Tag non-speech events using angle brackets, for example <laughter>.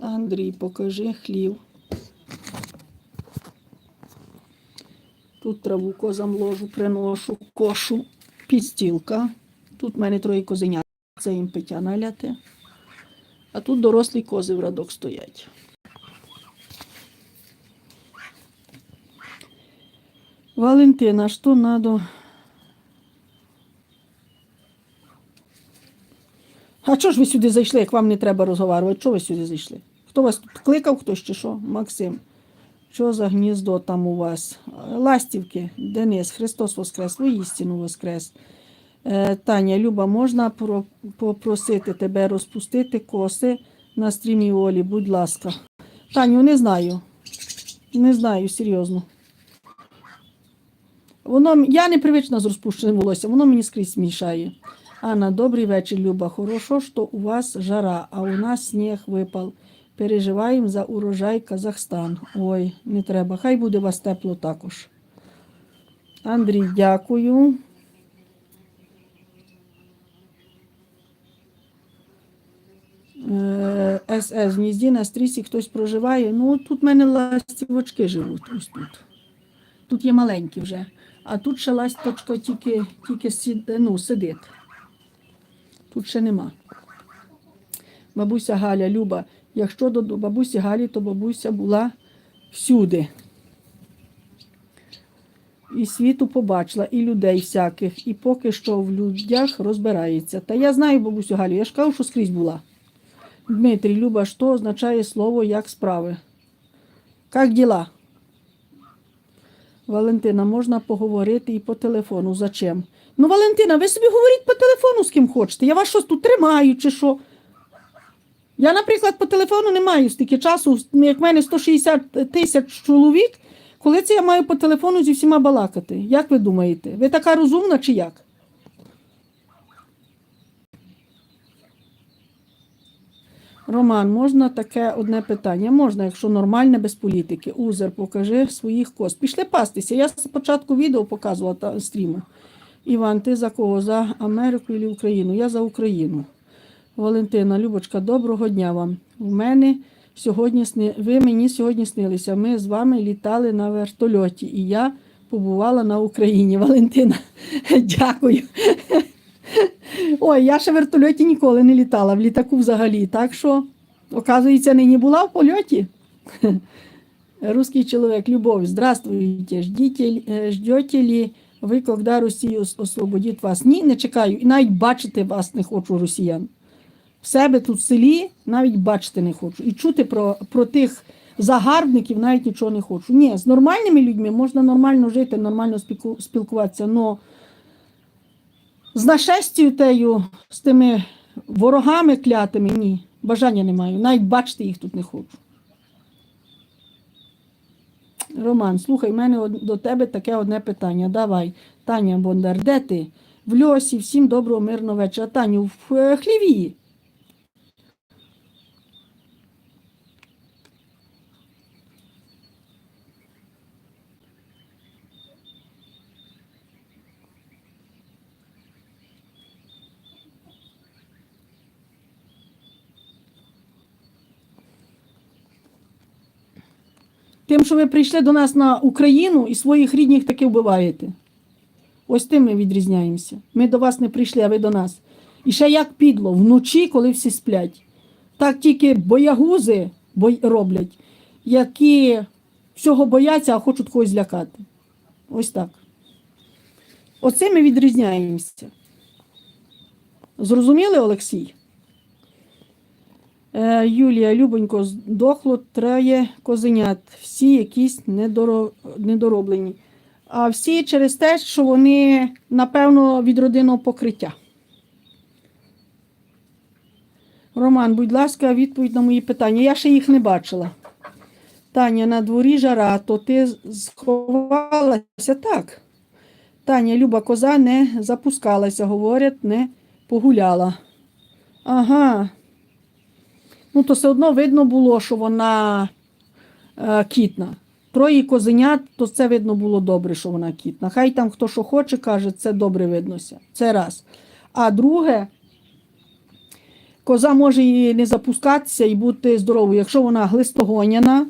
Андрій, покажи хлів. Тут траву козам ложу, приношу, кошу, підстілка. Тут в мене троє козенят. Це їм пиття наляти. А тут дорослі кози в радок стоять. Валентина, що надо? А чого ж ви сюди зайшли, як вам не треба розговорювати? Чого ви сюди зайшли? Хто вас тут кликав, хтось чи що? Максим. Що за гніздо там у вас? Ластівки, Денис, Христос Воскрес, воістину Воскрес. Е, Таня, Люба, можна про- попросити тебе розпустити коси на стрімі Олі, будь ласка. Таню, не знаю. Не знаю, серйозно. Воно, я не привична з розпущеним волоссям, воно мені скрізь мішає. Анна, добрий вечір, Люба. Хорошо, що у вас жара, а у нас сніг випав. Переживаємо за урожай Казахстан. Ой, не треба. Хай буде вас тепло також. Андрій, дякую. Е, СС в гнізді на стрісі хтось проживає. Ну, тут в мене ластівочки живуть. Ось тут. Тут є маленькі вже. А тут ще ласточка тільки, тільки сід, ну, сидить. Тут ще нема. Бабуся Галя, Люба, якщо до бабусі Галі, то бабуся була всюди. І світу побачила, і людей всяких, і поки що в людях розбирається. Та я знаю бабусю Галю, я ж кажу, що скрізь була. Дмитрій, Люба, що означає слово як справи? Як діла? Валентина, можна поговорити і по телефону. Зачем? Ну, Валентина, ви собі говоріть по телефону з ким хочете. Я вас щось тут тримаю чи що. Я, наприклад, по телефону не маю стільки часу, як в мене 160 тисяч чоловік. Коли це я маю по телефону зі всіма балакати? Як ви думаєте? Ви така розумна чи як? Роман, можна таке одне питання? Можна, якщо нормальне, без політики. Узер, покажи своїх коз. Пішли пастися. Я спочатку відео показувала та стріму. Іван, ти за кого? За Америку і Україну? Я за Україну. Валентина, Любочка, доброго дня вам. У мене сьогодні сни... ви мені сьогодні снилися. Ми з вами літали на вертольоті, і я побувала на Україні. <laughs> Валентина, <laughs> дякую. Ой, я ще в вертольоті ніколи не літала, в літаку взагалі. Так що, оказується, нині була в польоті. <laughs> Русский человек, Любовь, здравствуйте. Ждите, ждете ли ви, коли Росія ос- освободить вас? Ні, не чекаю. І навіть бачити вас не хочу росіян. В себе тут в селі навіть бачити не хочу. І чути про, про тих загарбників навіть нічого не хочу. Ні, з нормальними людьми можна нормально жити, нормально спілку- спілкуватися, але з нашестю тею, з тими ворогами клятими, ні, бажання не маю. Навіть бачити їх тут не хочу. Роман, слухай, в мене до тебе таке одне питання. Давай. Таня Бондар, де ти? В льосі, всім доброго, мирного вечора. Таню, в хлівії. хліві. Тим, що ви прийшли до нас на Україну і своїх рідних таки вбиваєте. Ось тим ми відрізняємося. Ми до вас не прийшли, а ви до нас. І ще як підло, вночі, коли всі сплять. Так тільки боягузи роблять, які всього бояться, а хочуть когось злякати. Ось так. Оце ми відрізняємося. Зрозуміли, Олексій? Е, Юлія, Любонько, здохло троє козенят, всі якісь недороблені. А всі через те, що вони, напевно, від родинного покриття. Роман, будь ласка, відповідь на мої питання. Я ще їх не бачила. Таня, на дворі жара, то ти сховалася так. Таня, Люба коза не запускалася, говорять, не погуляла. Ага. Ну, то все одно видно було, що вона е, кітна. Троє козенят, то це видно було добре, що вона кітна. Хай там хто що хоче, каже, це добре виднося. Це раз. А друге, Коза може і не запускатися і бути здоровою. Якщо вона глистогоняна,